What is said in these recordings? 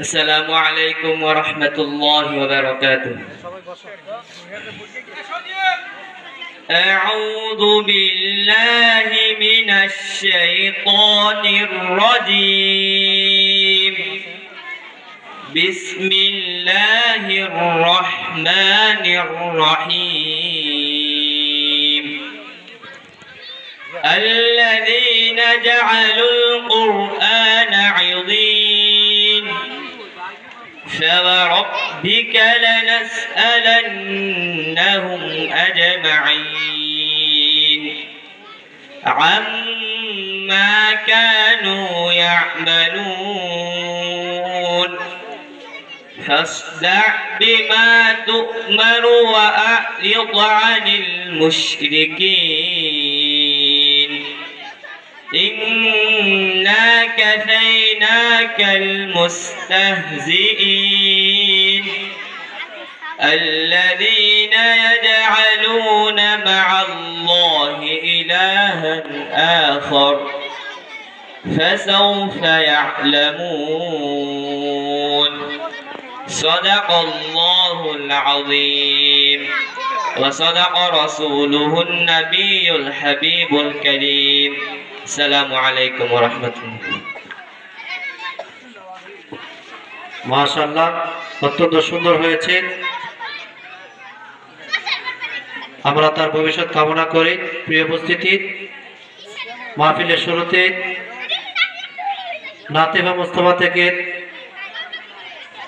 السلام عليكم ورحمة الله وبركاته. أعوذ بالله من الشيطان الرجيم. بسم الله الرحمن الرحيم. الذين جعلوا القرآن عظيم. فوربك لنسألنهم أجمعين. عما كانوا يعملون. فاصدع بما تؤمر وأعرض عن المشركين. إنا كفيناك المستهزئين الذين يجعلون مع الله إلها آخر فسوف يعلمون صدق الله العظيم وصدق رسوله النبي الحبيب الكريم আসসালামু আলাইকুম মাশাল্লাহ অত্যন্ত সুন্দর হয়েছে। আমরা তার ভবিষ্যৎ কামনা করি। প্রিয় উপস্থিতি, মাহফিলের শুরুতে নাতিমা মোস্তফা থেকে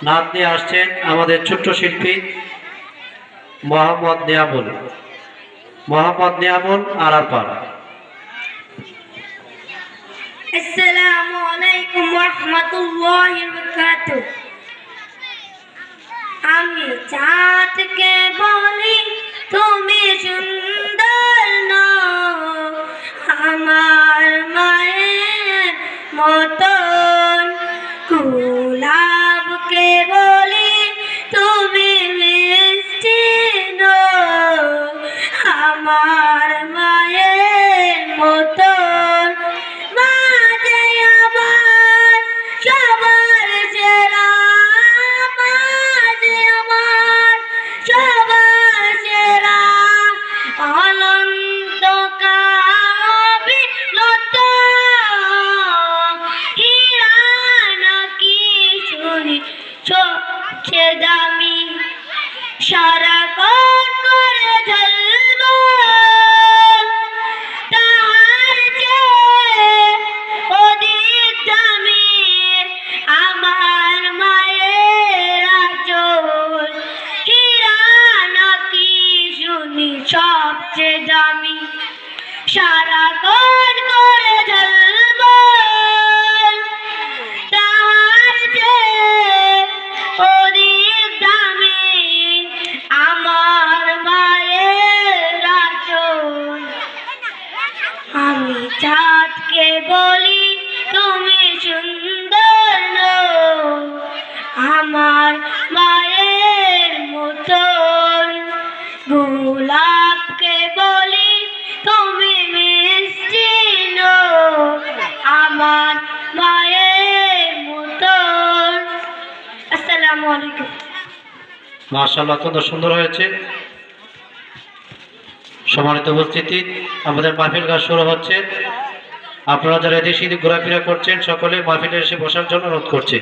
নাত নিয়ে আসছেন আমাদের ছোট্ট শিল্পী মোহাম্মদ নিয়ামুল। মোহাম্মদ নিয়ামুল আরাপাড়া আলাইকুম রহমতুল্লাহ বরকাত আমি চাঁদকে বলি তুমি সুন্দর নও। আমার মায়ের মতো সবচেয়ে দামি সারাক্ষণ করে অধিক দামি আমার সবচেয়ে দামি। সারাক্ষণ করে ঝলমল আমি চাঁদকে বলি, তুমি সুন্দর আমার মায়ের মতন। গোলাপকে বলি, তুমি মিষ্টি আমার মায়ের মতন। আসসালামু আলাইকুম। মাশাল্লাহ অত্যন্ত সুন্দর হয়েছে। সম্মানিত উপস্থিতি, আমাদের মাহফিল কাজ শুরু হচ্ছে। আপনারা যারা এদেশে ঘোরাফেরা করছেন, সকলে মাহফিলে এসে বসার জন্য অনুরোধ করছি।